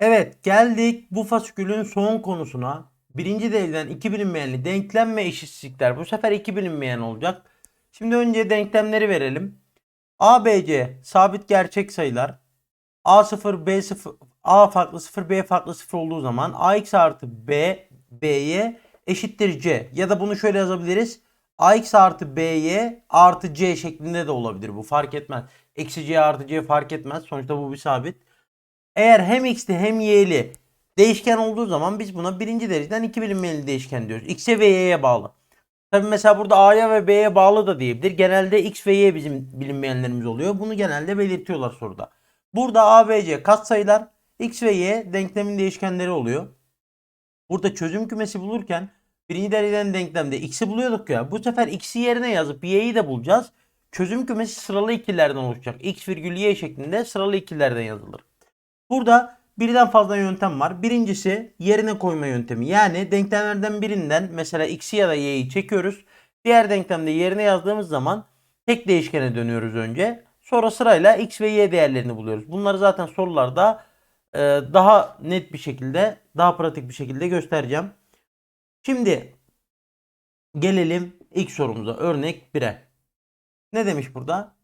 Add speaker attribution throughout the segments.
Speaker 1: Evet geldik bu fasikülün son konusuna. Birinci dereceden iki bilinmeyenli denklem ve eşitsizlikler. Bu sefer iki bilinmeyen olacak. Şimdi önce denklemleri verelim. A, B, C sabit gerçek sayılar. A0, B0, A farklı 0, B farklı 0 olduğu zaman AX artı B, B'ye eşittir C. Ya da bunu şöyle yazabiliriz. AX artı B'ye artı C şeklinde de olabilir bu fark etmez. Eksi C artı C fark etmez. Sonuçta bu bir sabit. Eğer hem x'li hem y'li değişken olduğu zaman biz buna birinci dereceden iki bilinmeyenli değişken diyoruz. X'e ve y'ye bağlı. Tabi mesela burada A'ya ve B'ye bağlı da diyebilir. Genelde X ve Y bizim bilinmeyenlerimiz oluyor. Bunu genelde belirtiyorlar soruda. Burada A, B, C katsayılar X ve Y denklemin değişkenleri oluyor. Burada çözüm kümesi bulurken birinci dereceden denklemde X'i buluyorduk ya. Bu sefer X'i yerine yazıp Y'yi de bulacağız. Çözüm kümesi sıralı ikilerden oluşacak. X virgül Y şeklinde sıralı ikilerden yazılır. Burada birden fazla yöntem var. Birincisi yerine koyma yöntemi. Yani denklemlerden birinden mesela x'i ya da y'yi çekiyoruz. Diğer denklemde yerine yazdığımız zaman tek değişkene dönüyoruz önce. Sonra sırayla x ve y değerlerini buluyoruz. Bunları zaten sorularda e, daha net bir şekilde, daha pratik bir şekilde göstereceğim. Şimdi gelelim ilk sorumuza. Örnek 1'e. Ne demiş burada?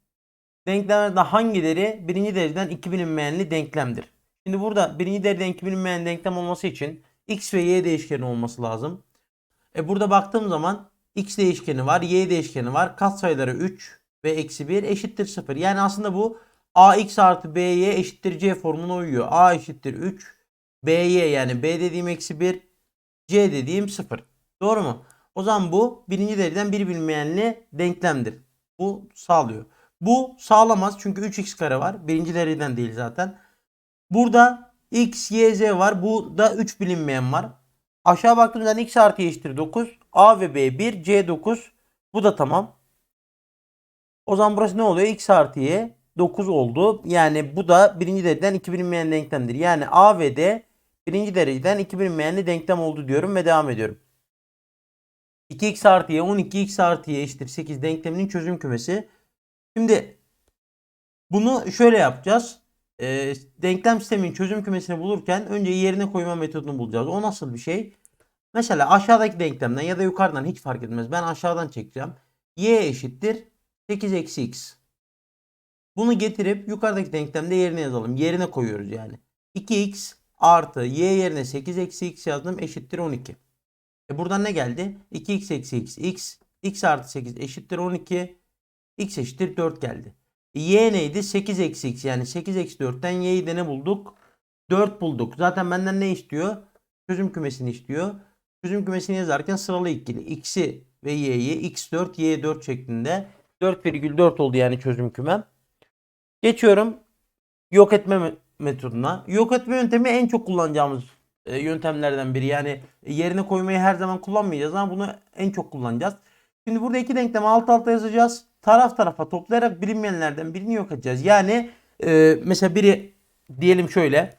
Speaker 1: Denklemlerden hangileri birinci dereceden iki bilinmeyenli denklemdir? Şimdi burada birinci dereceden iki bilinmeyen denklem olması için x ve y değişkeni olması lazım. E burada baktığım zaman x değişkeni var, y değişkeni var. Katsayıları 3 ve eksi 1 eşittir 0. Yani aslında bu ax artı by eşittir c formuna uyuyor. a eşittir 3, by yani b dediğim eksi 1, c dediğim 0. Doğru mu? O zaman bu birinci dereceden bir bilinmeyenli denklemdir. Bu sağlıyor. Bu sağlamaz çünkü 3x kare var. Birinci dereceden değil zaten. Burada x, y, z var. Burada 3 bilinmeyen var. Aşağı baktığımızda x artı y eşittir 9. A ve B 1. C 9. Bu da tamam. O zaman burası ne oluyor? x artı y 9 oldu. Yani bu da birinci dereceden iki bilinmeyen denklemdir. Yani A ve D birinci dereceden iki bilinmeyenli denklem oldu diyorum ve devam ediyorum. 2x artı y 12 x artı y eşittir 8 denkleminin çözüm kümesi. Şimdi bunu şöyle yapacağız. Ee, denklem sistemin çözüm kümesini bulurken önce yerine koyma metodunu bulacağız. O nasıl bir şey? Mesela aşağıdaki denklemden ya da yukarıdan hiç fark etmez. Ben aşağıdan çekeceğim. y eşittir 8 eksi x. Bunu getirip yukarıdaki denklemde yerine yazalım. Yerine koyuyoruz yani. 2x artı y yerine 8 eksi x yazdım eşittir 12. E buradan ne geldi? 2x eksi x x. x artı 8 eşittir 12. x eşittir 4 geldi. Y neydi? 8 eksi x yani 8 eksi 4'ten y'yi de ne bulduk? 4 bulduk. Zaten benden ne istiyor? Çözüm kümesini istiyor. Çözüm kümesini yazarken sıralı ikili. x'i ve y'yi x4 y4 şeklinde 4,4 oldu yani çözüm kümem. Geçiyorum yok etme me- metoduna. Yok etme yöntemi en çok kullanacağımız e, yöntemlerden biri. Yani yerine koymayı her zaman kullanmayacağız ama bunu en çok kullanacağız. Şimdi burada iki denklemi alt alta yazacağız. Taraf tarafa toplayarak bilinmeyenlerden birini yok edeceğiz. Yani e, mesela biri diyelim şöyle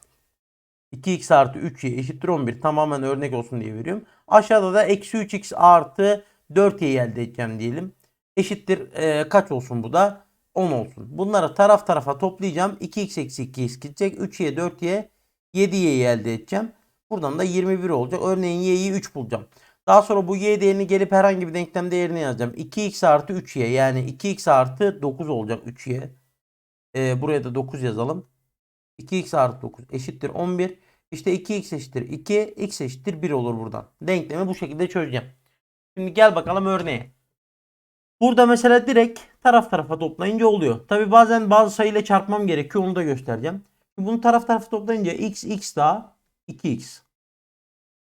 Speaker 1: 2x artı 3y eşittir 11 tamamen örnek olsun diye veriyorum. Aşağıda da eksi 3x artı 4y elde edeceğim diyelim. Eşittir e, kaç olsun bu da? 10 olsun. Bunları taraf tarafa toplayacağım. 2x eksi 2x gidecek. 3y 4y 7y'yi elde edeceğim. Buradan da 21 olacak. Örneğin y'yi 3 bulacağım. Daha sonra bu y değerini gelip herhangi bir denklemde yerine yazacağım. 2x artı 3y yani 2x artı 9 olacak 3y. Ee, buraya da 9 yazalım. 2x artı 9 eşittir 11. İşte 2x eşittir 2, x eşittir 1 olur buradan. Denklemi bu şekilde çözeceğim. Şimdi gel bakalım örneğe. Burada mesela direkt taraf tarafa toplayınca oluyor. Tabi bazen bazı sayıyla çarpmam gerekiyor onu da göstereceğim. Bunu taraf tarafa toplayınca x x daha 2x.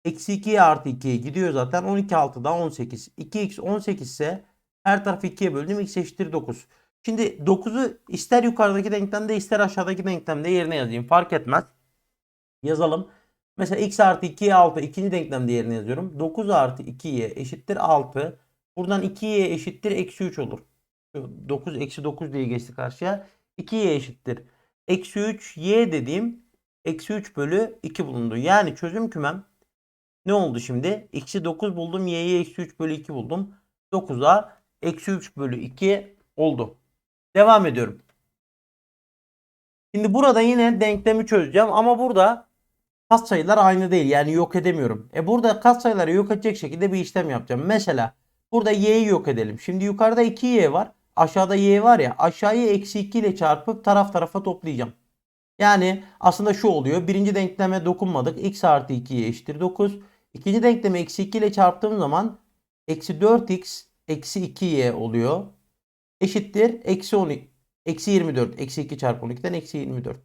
Speaker 1: Eksi 2'ye artı 2'ye gidiyor zaten. 12 6 daha 18. 2x 18 ise her tarafı 2'ye böldüm. x eşittir 9. Şimdi 9'u ister yukarıdaki denklemde ister aşağıdaki denklemde yerine yazayım. Fark etmez. Yazalım. Mesela x artı 2'ye 6 ikinci denklemde yerine yazıyorum. 9 artı 2'ye eşittir 6. Buradan 2'ye eşittir eksi 3 olur. 9 eksi 9 diye geçti karşıya. 2'ye eşittir. Eksi 3 y dediğim eksi 3 bölü 2 bulundu. Yani çözüm kümem ne oldu şimdi? X'i 9 buldum. Y'yi eksi 3 bölü 2 buldum. 9'a eksi 3 bölü 2 oldu. Devam ediyorum. Şimdi burada yine denklemi çözeceğim ama burada katsayılar aynı değil. Yani yok edemiyorum. E burada katsayıları yok edecek şekilde bir işlem yapacağım. Mesela burada y'yi yok edelim. Şimdi yukarıda 2y var. Aşağıda y var ya. Aşağıyı eksi 2 ile çarpıp taraf tarafa toplayacağım. Yani aslında şu oluyor. Birinci denkleme dokunmadık. x artı 2y eşittir 9. İkinci denklemi eksi 2 ile çarptığım zaman eksi 4x eksi 2y oluyor. Eşittir eksi 10 eksi 24. Eksi 2 çarpı 12'den eksi 24.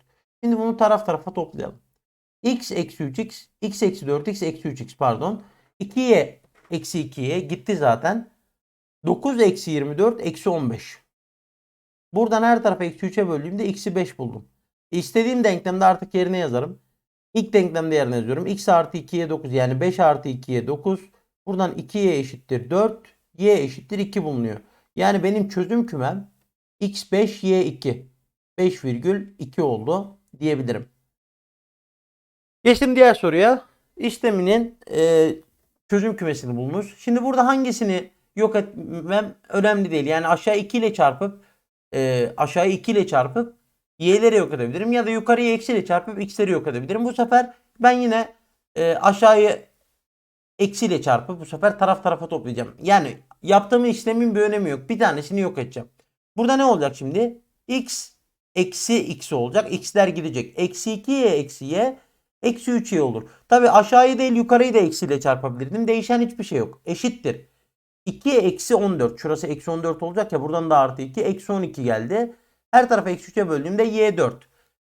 Speaker 1: Şimdi bunu taraf tarafa toplayalım. x eksi 3x x eksi 4x eksi 3x pardon. 2y eksi 2y gitti zaten. 9 eksi 24 eksi 15. Buradan her tarafa eksi 3'e böldüğümde x'i 5 buldum. İstediğim denklemde artık yerine yazarım. İlk denklemde yerine yazıyorum. x artı 2'ye 9 yani 5 artı 2'ye 9. Buradan 2y eşittir 4. y eşittir 2 bulunuyor. Yani benim çözüm kümem x5 y2. 5,2 oldu diyebilirim. Geçtim diğer soruya. İşleminin e, çözüm kümesini bulmuş. Şimdi burada hangisini yok etmem önemli değil. Yani aşağı 2 ile çarpıp e, aşağı 2 ile çarpıp y'leri yok edebilirim. Ya da yukarıya eksi ile çarpıp x'leri yok edebilirim. Bu sefer ben yine e, aşağıyı eksi ile çarpıp bu sefer taraf tarafa toplayacağım. Yani yaptığım işlemin bir önemi yok. Bir tanesini yok edeceğim. Burada ne olacak şimdi? x eksi x olacak. x'ler gidecek. Eksi 2y eksi y eksi 3y olur. Tabi aşağıyı değil yukarıyı da eksiyle çarpabilirdim. Değişen hiçbir şey yok. Eşittir. 2 eksi 14. Şurası eksi 14 olacak ya buradan da artı 2. Eksi 12 geldi. Her tarafa eksi 3'e böldüğümde y 4.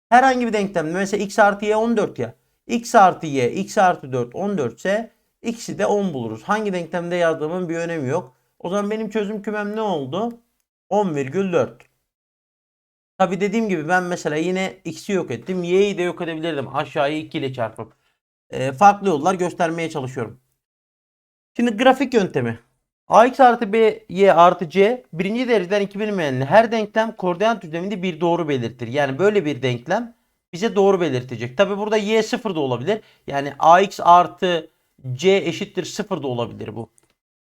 Speaker 1: Herhangi bir denklemde mesela x artı y 14 ya. x artı y x artı 4 14 ise x'i de 10 buluruz. Hangi denklemde yazdığımın bir önemi yok. O zaman benim çözüm kümem ne oldu? 10,4. Tabi dediğim gibi ben mesela yine x'i yok ettim. Y'yi de yok edebilirdim. Aşağıyı 2 ile çarpıp. E, farklı yollar göstermeye çalışıyorum. Şimdi grafik yöntemi. Ax artı b y artı c birinci dereceden iki bilinmeyenli her denklem koordinat düzleminde bir doğru belirtir. Yani böyle bir denklem bize doğru belirtecek. Tabi burada y sıfır da olabilir. Yani ax artı c eşittir sıfır da olabilir bu.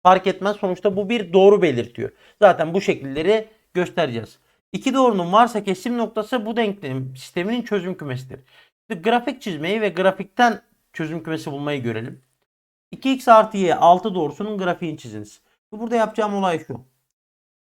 Speaker 1: Fark etmez sonuçta bu bir doğru belirtiyor. Zaten bu şekilleri göstereceğiz. İki doğrunun varsa kesim noktası bu denklem sisteminin çözüm kümesidir. Şimdi grafik çizmeyi ve grafikten çözüm kümesi bulmayı görelim. 2x artı y 6 doğrusunun grafiğini çiziniz. Burada yapacağım olay şu.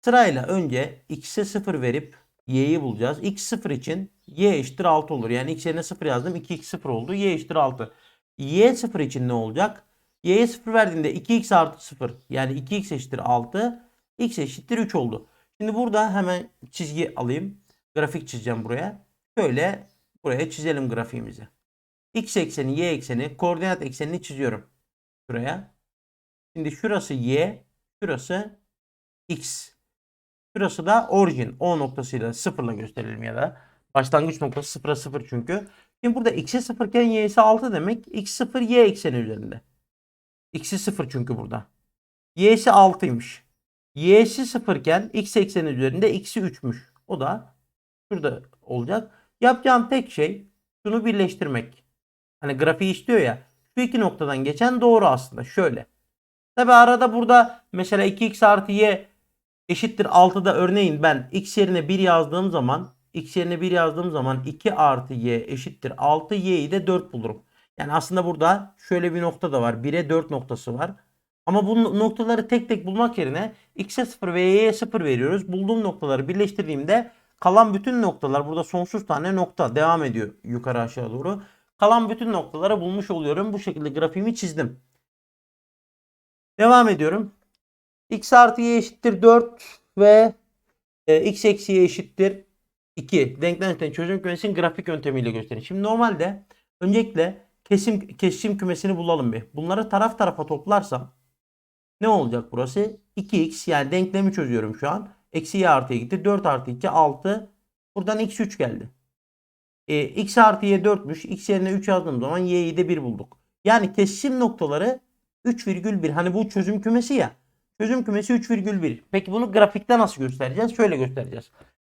Speaker 1: Sırayla önce x'e 0 verip y'yi bulacağız. x 0 için y eşittir 6 olur. Yani x yerine 0 yazdım. 2x 0 oldu. y eşittir 6. y 0 için ne olacak? y'ye 0 verdiğinde 2x artı 0 yani 2x eşittir 6 x eşittir 3 oldu. Şimdi burada hemen çizgi alayım. Grafik çizeceğim buraya. Şöyle buraya çizelim grafiğimizi. X ekseni, Y ekseni, koordinat eksenini çiziyorum. Şuraya. Şimdi şurası Y, şurası X. Şurası da orijin. O noktasıyla sıfırla gösterelim ya da. Başlangıç noktası sıfıra sıfır çünkü. Şimdi burada X'e sıfır iken Y'si 6 demek. X sıfır Y ekseni üzerinde. X'i sıfır çünkü burada. Y'si 6'ymış. Y'si 0 iken x ekseni üzerinde x'i 3'müş. O da şurada olacak. Yapacağım tek şey şunu birleştirmek. Hani grafiği istiyor ya. Şu iki noktadan geçen doğru aslında. Şöyle. Tabi arada burada mesela 2x artı y eşittir 6'da örneğin ben x yerine 1 yazdığım zaman x yerine 1 yazdığım zaman 2 artı y eşittir 6 y'yi de 4 bulurum. Yani aslında burada şöyle bir nokta da var. 1'e 4 noktası var. Ama bu noktaları tek tek bulmak yerine x'e 0 ve y'ye 0 veriyoruz. Bulduğum noktaları birleştirdiğimde kalan bütün noktalar burada sonsuz tane nokta devam ediyor yukarı aşağı doğru. Kalan bütün noktaları bulmuş oluyorum. Bu şekilde grafiğimi çizdim. Devam ediyorum. x artı y eşittir 4 ve e, x eksi y eşittir 2. Denklem çözüm kümesinin grafik yöntemiyle göstereyim. Şimdi normalde öncelikle kesim kesim kümesini bulalım bir. Bunları taraf tarafa toplarsam ne olacak burası? 2x yani denklemi çözüyorum şu an. Eksi y artıya gitti. 4 artı 2 6. Buradan x 3 geldi. E, x artı y 4'müş. x yerine 3 yazdığım zaman y'yi de 1 bulduk. Yani kesişim noktaları 3,1. Hani bu çözüm kümesi ya. Çözüm kümesi 3,1. Peki bunu grafikte nasıl göstereceğiz? Şöyle göstereceğiz.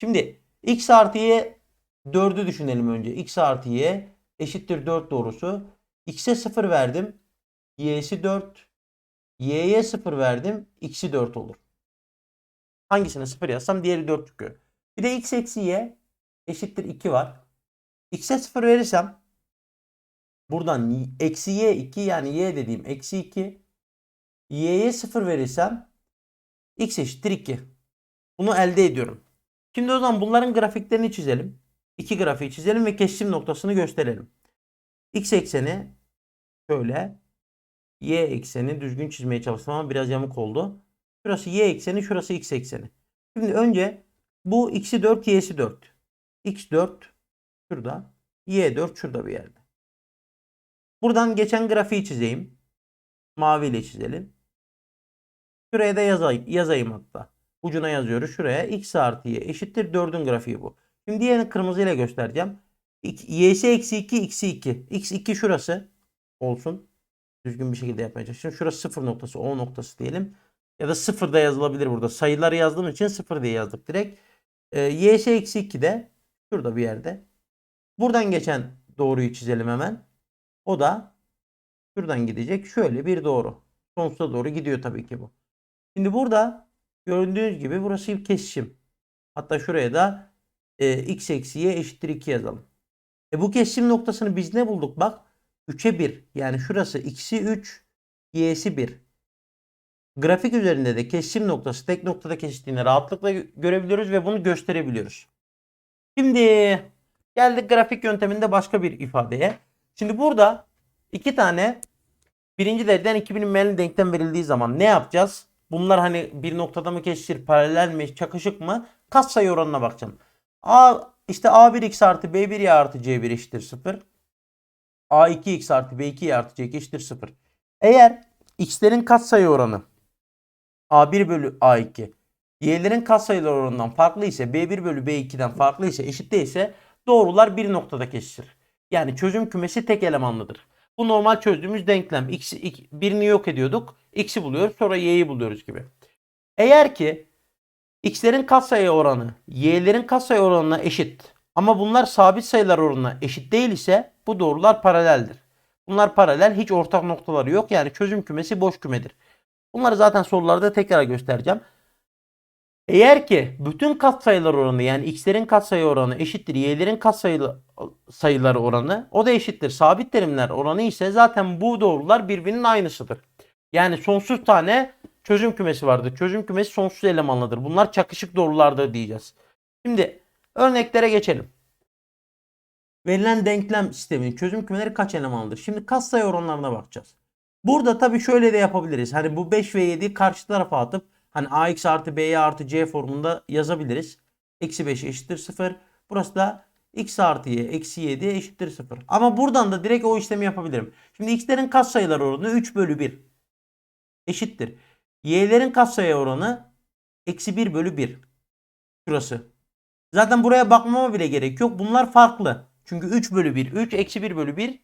Speaker 1: Şimdi x artı y 4'ü düşünelim önce. x artı y eşittir 4 doğrusu. x'e 0 verdim. y'si 4. Y'ye 0 verdim. X'i 4 olur. Hangisine 0 yazsam diğeri 4 çıkıyor. Bir de x eksi y eşittir 2 var. X'e 0 verirsem buradan eksi y 2 yani y dediğim eksi 2 y'ye 0 verirsem x eşittir 2. Bunu elde ediyorum. Şimdi o zaman bunların grafiklerini çizelim. İki grafiği çizelim ve kesişim noktasını gösterelim. X ekseni şöyle. Y ekseni düzgün çizmeye çalıştım ama biraz yamuk oldu. Şurası Y ekseni, şurası X ekseni. Şimdi önce bu X'i 4, Y'si 4. X 4 şurada. Y 4 şurada bir yerde. Buradan geçen grafiği çizeyim. Mavi ile çizelim. Şuraya da yazayım, yazayım hatta. Ucuna yazıyoruz. Şuraya x artı y eşittir 4'ün grafiği bu. Şimdi diğerini kırmızıyla göstereceğim. Y'si eksi 2 x'i 2. x 2 şurası olsun. Düzgün bir şekilde yapmaya çalışıyorum. Şurası 0 noktası O noktası diyelim. Ya da 0 da yazılabilir burada. Sayıları yazdığım için 0 diye yazdık direkt. Ee, y'si eksi 2 de şurada bir yerde. Buradan geçen doğruyu çizelim hemen. O da şuradan gidecek. Şöyle bir doğru. Sonsuza doğru gidiyor tabii ki bu. Şimdi burada gördüğünüz gibi burası bir kesişim. Hatta şuraya da e, x eksi y eşittir 2 yazalım. E bu kesişim noktasını biz ne bulduk? Bak 3'e 1. Yani şurası x'i 3, y'si 1. Grafik üzerinde de kesişim noktası tek noktada kesiştiğini rahatlıkla gö- görebiliyoruz ve bunu gösterebiliyoruz. Şimdi geldik grafik yönteminde başka bir ifadeye. Şimdi burada iki tane birinci dereceden 2000 bilinmeyen denklem verildiği zaman ne yapacağız? Bunlar hani bir noktada mı kesişir, paralel mi, çakışık mı? Katsayı oranına bakacağım. A işte A1x artı B1y artı C1 eşittir 0. A2x artı B2y artı C2 eşittir 0. Eğer x'lerin katsayı oranı A1 bölü A2 y'lerin katsayıları oranından farklı ise B1 bölü B2'den farklı ise eşit değilse doğrular bir noktada kesişir. Yani çözüm kümesi tek elemanlıdır. Bu normal çözdüğümüz denklem. X, ik- birini yok ediyorduk. X'i buluyoruz. Sonra Y'yi buluyoruz gibi. Eğer ki X'lerin katsayı oranı Y'lerin katsayı oranına eşit ama bunlar sabit sayılar oranına eşit değil ise bu doğrular paraleldir. Bunlar paralel hiç ortak noktaları yok. Yani çözüm kümesi boş kümedir. Bunları zaten sorularda tekrar göstereceğim. Eğer ki bütün katsayılar oranı yani x'lerin katsayı oranı eşittir y'lerin katsayılı sayıları oranı o da eşittir sabit terimler oranı ise zaten bu doğrular birbirinin aynısıdır. Yani sonsuz tane çözüm kümesi vardır. Çözüm kümesi sonsuz elemanlıdır. Bunlar çakışık doğrulardır diyeceğiz. Şimdi örneklere geçelim. Verilen denklem sisteminin çözüm kümeleri kaç elemanlıdır? Şimdi katsayı oranlarına bakacağız. Burada tabii şöyle de yapabiliriz. Hani bu 5 ve 7'yi karşı tarafa atıp hani ax artı by artı c formunda yazabiliriz. Eksi 5 eşittir 0. Burası da x artı y eksi 7 eşittir 0. Ama buradan da direkt o işlemi yapabilirim. Şimdi x'lerin katsayıları oranı 3 bölü 1 eşittir. Y'lerin katsayı oranı eksi 1 bölü 1. Şurası. Zaten buraya bakmama bile gerek yok. Bunlar farklı. Çünkü 3 bölü 1. 3 eksi 1 bölü 1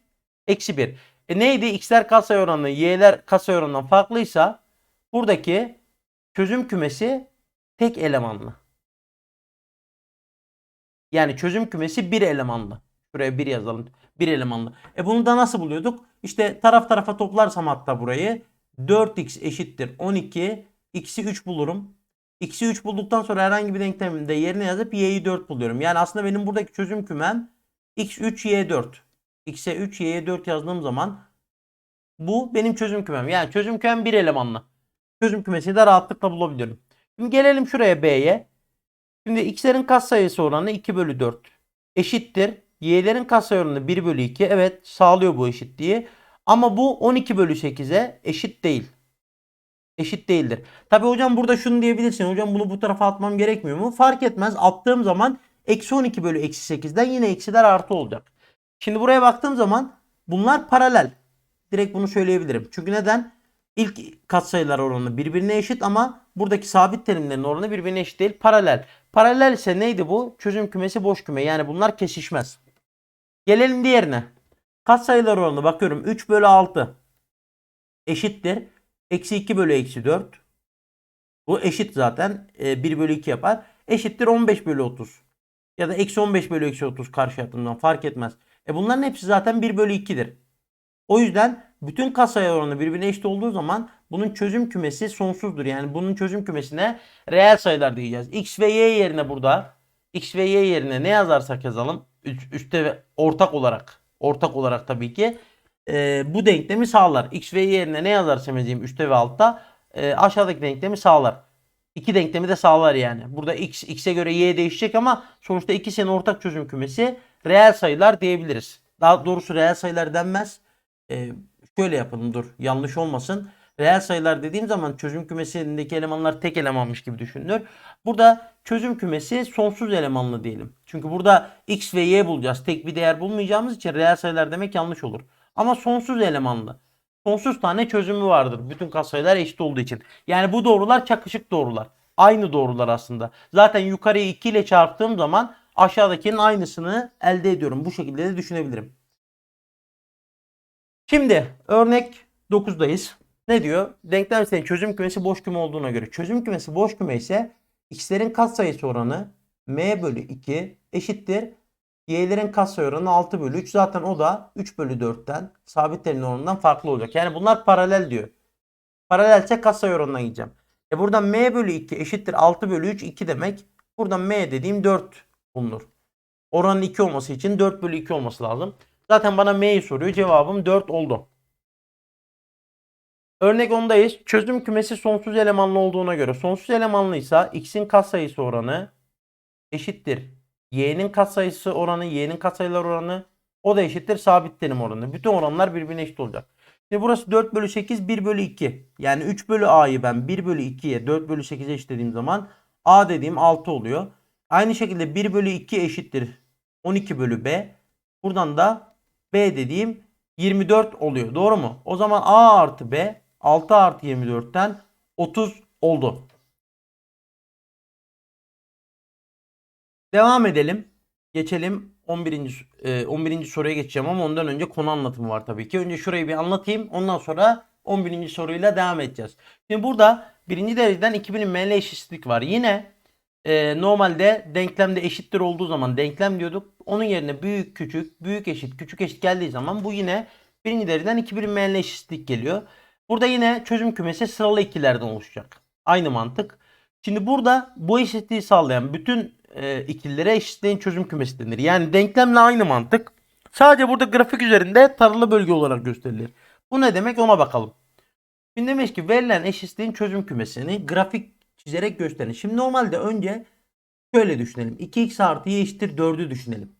Speaker 1: eksi 1. E neydi? X'ler katsayı oranı, Y'ler katsayı oranından farklıysa buradaki çözüm kümesi tek elemanlı. Yani çözüm kümesi bir elemanlı. Şuraya bir yazalım. Bir elemanlı. E bunu da nasıl buluyorduk? İşte taraf tarafa toplarsam hatta burayı 4x eşittir 12. X'i 3 bulurum. X'i 3 bulduktan sonra herhangi bir denklemde yerine yazıp y'yi 4 buluyorum. Yani aslında benim buradaki çözüm kümem x3 y4. X'e 3 y'ye 4 yazdığım zaman bu benim çözüm kümem. Yani çözüm kümem bir elemanlı. Çözüm kümesini de rahatlıkla bulabiliyorum. Şimdi gelelim şuraya B'ye. Şimdi x'lerin katsayısı oranı 2 bölü 4 eşittir. Y'lerin katsayı oranı 1 bölü 2. Evet sağlıyor bu eşitliği. Ama bu 12 bölü 8'e eşit değil. Eşit değildir. Tabi hocam burada şunu diyebilirsin. Hocam bunu bu tarafa atmam gerekmiyor mu? Fark etmez. Attığım zaman eksi 12 bölü eksi 8'den yine eksiler artı olacak. Şimdi buraya baktığım zaman bunlar paralel. Direkt bunu söyleyebilirim. Çünkü neden? İlk katsayılar oranı birbirine eşit ama buradaki sabit terimlerin oranı birbirine eşit değil. Paralel. Paralel ise neydi bu? Çözüm kümesi boş küme. Yani bunlar kesişmez. Gelelim diğerine. Katsayılar oranı bakıyorum. 3 bölü 6 eşittir. Eksi 2 bölü eksi 4. Bu eşit zaten. E, 1 bölü 2 yapar. Eşittir 15 bölü 30. Ya da eksi 15 bölü eksi 30 karşı yaptığımdan fark etmez. E bunların hepsi zaten 1 bölü 2'dir. O yüzden bütün katsayı oranı birbirine eşit olduğu zaman bunun çözüm kümesi sonsuzdur. Yani bunun çözüm kümesine reel sayılar diyeceğiz. X ve Y yerine burada X ve Y yerine ne yazarsak yazalım. Üst, üstte ve ortak olarak ortak olarak tabii ki e, bu denklemi sağlar. X ve Y yerine ne yazarsam yazayım üstte ve altta e, aşağıdaki denklemi sağlar. İki denklemi de sağlar yani. Burada x, x'e göre y değişecek ama sonuçta ikisinin ortak çözüm kümesi reel sayılar diyebiliriz. Daha doğrusu reel sayılar denmez. Ee, şöyle yapalım dur yanlış olmasın. Reel sayılar dediğim zaman çözüm kümesindeki elemanlar tek elemanmış gibi düşünülür. Burada çözüm kümesi sonsuz elemanlı diyelim. Çünkü burada x ve y bulacağız. Tek bir değer bulmayacağımız için reel sayılar demek yanlış olur. Ama sonsuz elemanlı. Sonsuz tane çözümü vardır. Bütün katsayılar eşit olduğu için. Yani bu doğrular çakışık doğrular. Aynı doğrular aslında. Zaten yukarıyı 2 ile çarptığım zaman aşağıdakinin aynısını elde ediyorum. Bu şekilde de düşünebilirim. Şimdi örnek 9'dayız. Ne diyor? Denklem senin çözüm kümesi boş küme olduğuna göre. Çözüm kümesi boş küme ise x'lerin katsayısı oranı m bölü 2 eşittir. Y'lerin katsayı oranı 6 bölü 3. Zaten o da 3 bölü 4'ten sabit terim oranından farklı olacak. Yani bunlar paralel diyor. Paralelse katsayı oranına gideceğim. E buradan m bölü 2 eşittir 6 bölü 3 2 demek. Buradan m dediğim 4 bulunur. Oranın 2 olması için 4 bölü 2 olması lazım. Zaten bana m'yi soruyor. Cevabım 4 oldu. Örnek 10'dayız. Çözüm kümesi sonsuz elemanlı olduğuna göre sonsuz elemanlıysa x'in katsayısı oranı eşittir. y'nin katsayısı oranı, y'nin katsayılar oranı o da eşittir sabit terim oranı. Bütün oranlar birbirine eşit olacak. Şimdi burası 4 bölü 8 1 bölü 2. Yani 3 bölü a'yı ben 1 bölü 2'ye 4 bölü 8'e eşitlediğim zaman a dediğim 6 oluyor. Aynı şekilde 1 bölü 2 eşittir 12 bölü b. Buradan da b dediğim 24 oluyor. Doğru mu? O zaman a artı b 6 artı 24'ten 30 oldu. Devam edelim. Geçelim 11. e, 11. soruya geçeceğim ama ondan önce konu anlatımı var tabii ki. Önce şurayı bir anlatayım. Ondan sonra 11. soruyla devam edeceğiz. Şimdi burada birinci dereceden 2 bilinmeyenle eşitlik var. Yine e, normalde denklemde eşittir olduğu zaman denklem diyorduk. Onun yerine büyük küçük, büyük eşit, küçük eşit geldiği zaman bu yine birinci dereceden 2 bilinmeyenle eşitlik geliyor. Burada yine çözüm kümesi sıralı ikilerden oluşacak. Aynı mantık. Şimdi burada bu eşitliği sağlayan bütün e, ikililere eşitliğin çözüm kümesi denir. Yani denklemle aynı mantık. Sadece burada grafik üzerinde taralı bölge olarak gösterilir. Bu ne demek ona bakalım. Şimdi demiş ki verilen eşitliğin çözüm kümesini grafik çizerek gösterin. Şimdi normalde önce şöyle düşünelim. 2x artı y eşittir 4'ü düşünelim.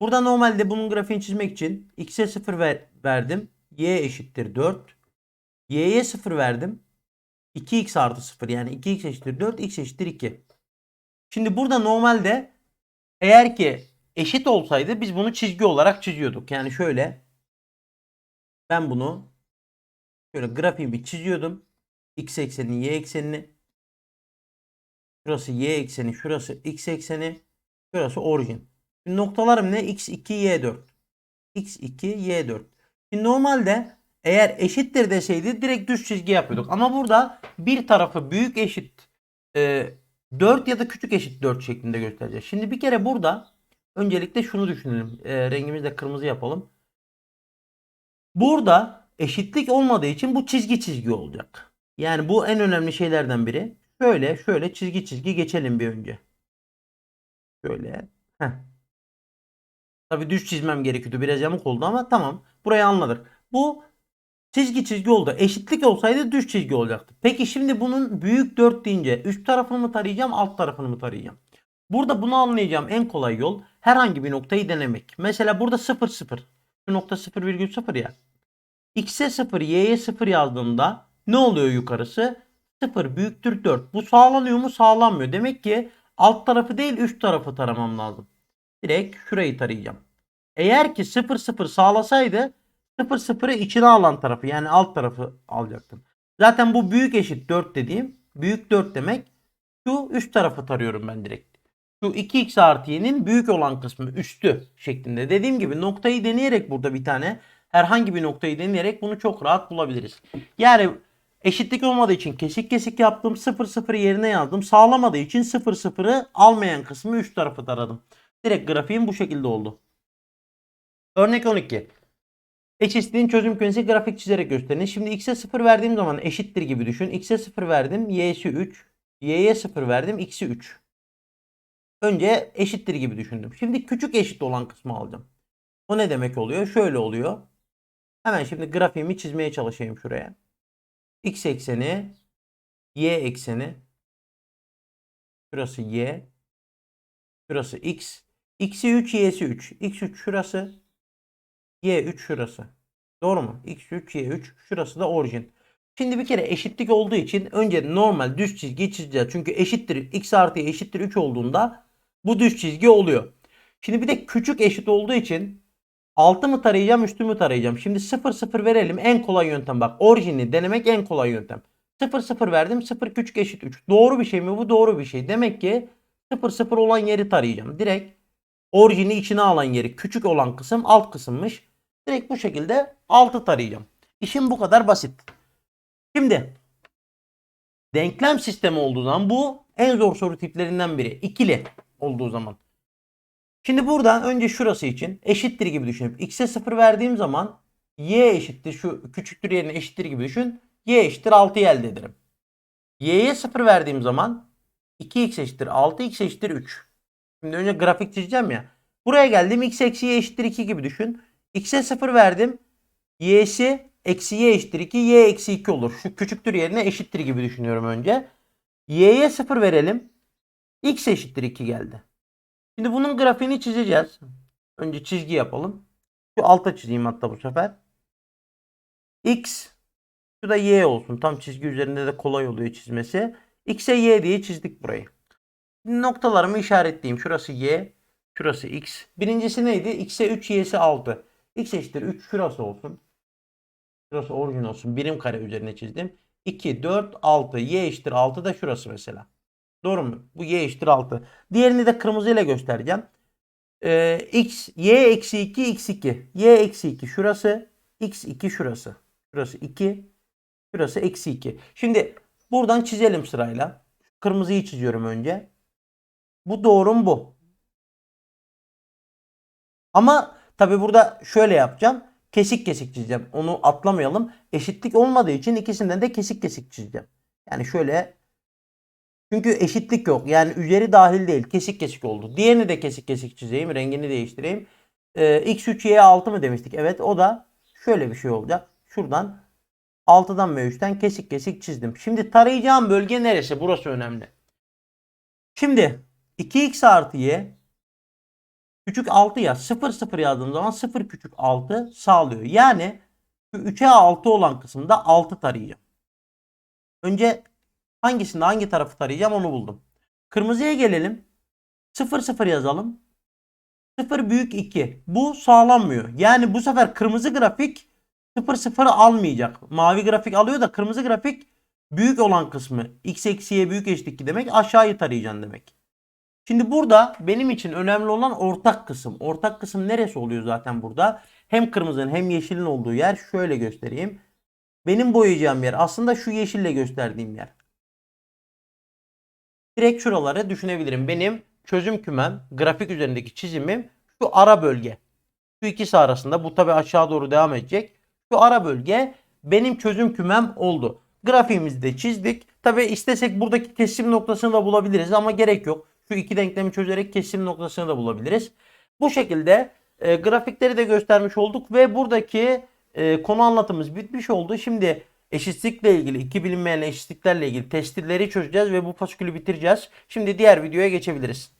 Speaker 1: Burada normalde bunun grafiğini çizmek için x'e 0 ver, verdim. y eşittir 4. y'ye 0 verdim. 2x artı 0 yani 2x eşittir 4 x eşittir 2. Şimdi burada normalde eğer ki eşit olsaydı biz bunu çizgi olarak çiziyorduk. Yani şöyle ben bunu şöyle grafiği bir çiziyordum. X eksenini, Y eksenini. Şurası Y ekseni, şurası X ekseni. Şurası orijin. Şimdi noktalarım ne? X2, Y4. X2, Y4. Şimdi normalde eğer eşittir deseydi direkt düz çizgi yapıyorduk. Ama burada bir tarafı büyük eşit e, 4 ya da küçük eşit 4 şeklinde göstereceğiz. Şimdi bir kere burada öncelikle şunu düşünelim. E, rengimizi de kırmızı yapalım. Burada eşitlik olmadığı için bu çizgi çizgi olacak. Yani bu en önemli şeylerden biri. Şöyle şöyle çizgi çizgi geçelim bir önce. Şöyle. Heh. Tabii düz çizmem gerekiyordu. Biraz yamuk oldu ama tamam. Burayı anladık. Bu çizgi çizgi oldu. Eşitlik olsaydı düz çizgi olacaktı. Peki şimdi bunun büyük 4 deyince üst tarafını mı tarayacağım alt tarafını mı tarayacağım? Burada bunu anlayacağım en kolay yol herhangi bir noktayı denemek. Mesela burada 0 0. Şu nokta 0,0 ya. X'e 0 Y'ye 0 yazdığımda ne oluyor yukarısı? 0 büyüktür 4. Bu sağlanıyor mu? Sağlanmıyor. Demek ki alt tarafı değil üst tarafı taramam lazım. Direkt şurayı tarayacağım. Eğer ki 0 0 sağlasaydı 0 0'ı içine alan tarafı yani alt tarafı alacaktım. Zaten bu büyük eşit 4 dediğim büyük 4 demek. Şu üst tarafı tarıyorum ben direkt. Şu 2x artı y'nin büyük olan kısmı üstü şeklinde. Dediğim gibi noktayı deneyerek burada bir tane herhangi bir noktayı deneyerek bunu çok rahat bulabiliriz. Yani eşitlik olmadığı için kesik kesik yaptım. 0 0 yerine yazdım. Sağlamadığı için 0 0'ı almayan kısmı üst tarafı taradım. Direkt grafiğim bu şekilde oldu. Örnek 12. Eşitliğin çözüm kümesi grafik çizerek gösterin. Şimdi x'e 0 verdiğim zaman eşittir gibi düşün. x'e 0 verdim. y'si 3. y'ye 0 verdim. x'i 3. Önce eşittir gibi düşündüm. Şimdi küçük eşit olan kısmı alacağım. O ne demek oluyor? Şöyle oluyor. Hemen şimdi grafiğimi çizmeye çalışayım şuraya. X ekseni, Y ekseni. Şurası Y. Şurası X. X'i 3, Y'si 3. X3 şurası. Y3 şurası. Doğru mu? X3, Y3. Şurası da orijin. Şimdi bir kere eşitlik olduğu için önce normal düz çizgi çizeceğiz. Çünkü eşittir x artı eşittir 3 olduğunda bu düz çizgi oluyor. Şimdi bir de küçük eşit olduğu için altı mı tarayacağım üstü mü tarayacağım. Şimdi 0 0 verelim en kolay yöntem bak. Orijini denemek en kolay yöntem. 0 0 verdim 0 küçük eşit 3. Doğru bir şey mi bu? Doğru bir şey. Demek ki 0 0 olan yeri tarayacağım. Direkt orijini içine alan yeri küçük olan kısım alt kısımmış. Direkt bu şekilde 6 tarayacağım. İşim bu kadar basit. Şimdi denklem sistemi olduğu zaman bu en zor soru tiplerinden biri. İkili olduğu zaman. Şimdi buradan önce şurası için eşittir gibi düşünüp x'e 0 verdiğim zaman y eşittir şu küçüktür yerine eşittir gibi düşün. y eşittir 6'yı elde ederim. y'ye 0 verdiğim zaman 2x eşittir 6 x eşittir 3. Şimdi önce grafik çizeceğim ya. Buraya geldim x eksi y eşittir 2 gibi düşün. x'e 0 verdim. y'si eksi y eşittir 2 y eksi 2 olur. Şu küçüktür yerine eşittir gibi düşünüyorum önce. y'ye 0 verelim. x eşittir 2 geldi. Şimdi bunun grafiğini çizeceğiz. Önce çizgi yapalım. Şu alta çizeyim hatta bu sefer. X şu da y olsun. Tam çizgi üzerinde de kolay oluyor çizmesi. X'e y diye çizdik burayı. Şimdi noktalarımı işaretleyeyim. Şurası y. Şurası x. Birincisi neydi? X'e 3 y'si 6. X eşittir 3 şurası olsun. Şurası orijin olsun. Birim kare üzerine çizdim. 2, 4, 6. Y eşittir 6 da şurası mesela. Doğru mu? Bu y eşittir 6. Diğerini de kırmızıyla göstereceğim. Ee, x, y eksi 2, x2. Y eksi 2 şurası. x2 şurası. Şurası 2. Şurası eksi 2. Şimdi buradan çizelim sırayla. Kırmızıyı çiziyorum önce. Bu doğrum bu. Ama tabi burada şöyle yapacağım. Kesik kesik çizeceğim. Onu atlamayalım. Eşitlik olmadığı için ikisinden de kesik kesik çizeceğim. Yani şöyle çünkü eşitlik yok. Yani üzeri dahil değil. Kesik kesik oldu. Diğerini de kesik kesik çizeyim. Rengini değiştireyim. Ee, x3 y 6 mı demiştik? Evet o da şöyle bir şey olacak. Şuradan 6'dan ve 3'ten kesik kesik çizdim. Şimdi tarayacağım bölge neresi? Burası önemli. Şimdi 2x artı y küçük 6 ya 0 0 yazdığım zaman 0 küçük 6 sağlıyor. Yani şu 3'e 6 olan kısımda 6 tarayacağım. Önce hangisinde hangi tarafı tarayacağım onu buldum. Kırmızıya gelelim. 0 0 yazalım. 0 büyük 2. Bu sağlanmıyor. Yani bu sefer kırmızı grafik 0 0 almayacak. Mavi grafik alıyor da kırmızı grafik büyük olan kısmı x eksiye büyük eşitlik 2 demek aşağıyı tarayacaksın demek. Şimdi burada benim için önemli olan ortak kısım. Ortak kısım neresi oluyor zaten burada? Hem kırmızının hem yeşilin olduğu yer şöyle göstereyim. Benim boyayacağım yer aslında şu yeşille gösterdiğim yer. Direkt şuraları düşünebilirim. Benim çözüm kümem, grafik üzerindeki çizimim şu ara bölge. Şu ikisi arasında bu tabi aşağı doğru devam edecek. Şu ara bölge benim çözüm kümem oldu. Grafiğimizi de çizdik. Tabi istesek buradaki kesim noktasını da bulabiliriz ama gerek yok. Şu iki denklemi çözerek kesim noktasını da bulabiliriz. Bu şekilde e, grafikleri de göstermiş olduk ve buradaki e, konu anlatımız bitmiş oldu. Şimdi eşitlikle ilgili, iki bilinmeyen eşitliklerle ilgili testleri çözeceğiz ve bu fasikülü bitireceğiz. Şimdi diğer videoya geçebiliriz.